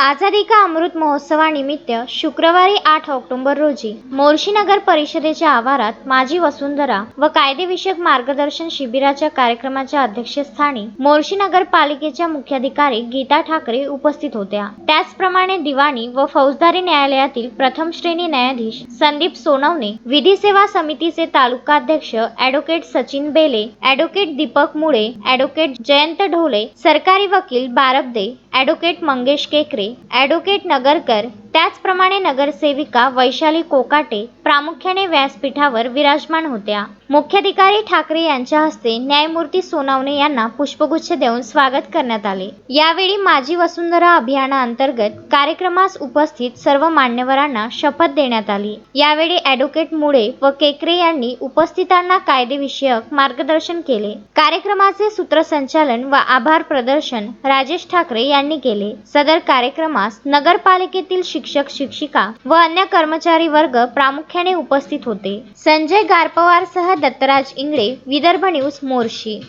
आझादी का अमृत महोत्सवानिमित्त शुक्रवारी आठ ऑक्टोबर रोजी मोर्शी नगर परिषदेच्या आवारात माजी वसुंधरा व कायदेविषयक मार्गदर्शन शिबिराच्या कार्यक्रमाच्या अध्यक्षस्थानी मोर्शी नगरपालिकेच्या मुख्याधिकारी गीता ठाकरे उपस्थित होत्या. त्याचप्रमाणे दिवाणी व फौजदारी न्यायालयातील प्रथम श्रेणी न्यायाधीश संदीप सोनवणे विधी सेवा समितीचे तालुकाध्यक्ष advocate Sachin Bele advocate Deepak Mule advocate Jayant Dhole सरकारी वकील बारबदे ॲडव्होकेट मंगेश केकरे ॲडव्होकेट नगरकर त्याचप्रमाणे नगरसेविका वैशाली कोकाटे प्रामुख्याने व्यासपीठावर विराजमान होत्या. मुख्याधिकारी ठाकरे यांच्या हस्ते न्यायमूर्ती सोनावणे यांना पुष्पगुच्छ देऊन स्वागत करण्यात आले. यावेळी माझी वसुंधरा अभियानाअंतर्गत कार्यक्रमास उपस्थित सर्व मान्यवरांना शपथ देण्यात आली. यावेळी ॲडव्होकेट मुळे व केकरे यांनी उपस्थितांना कायदेविषयक मार्गदर्शन केले. कार्यक्रमाचे सूत्रसंचालन व आभार प्रदर्शन राजेश ठाकरे यांनी केले. सदर कार्यक्रमास नगरपालिकेतील शिक्षक शिक्षिका व अन्य कर्मचारी वर्ग प्रामुख्याने उपस्थित होते. संजय गारपवारसह दत्तराज इंगळे विदर्भ न्यूज मोर्शी.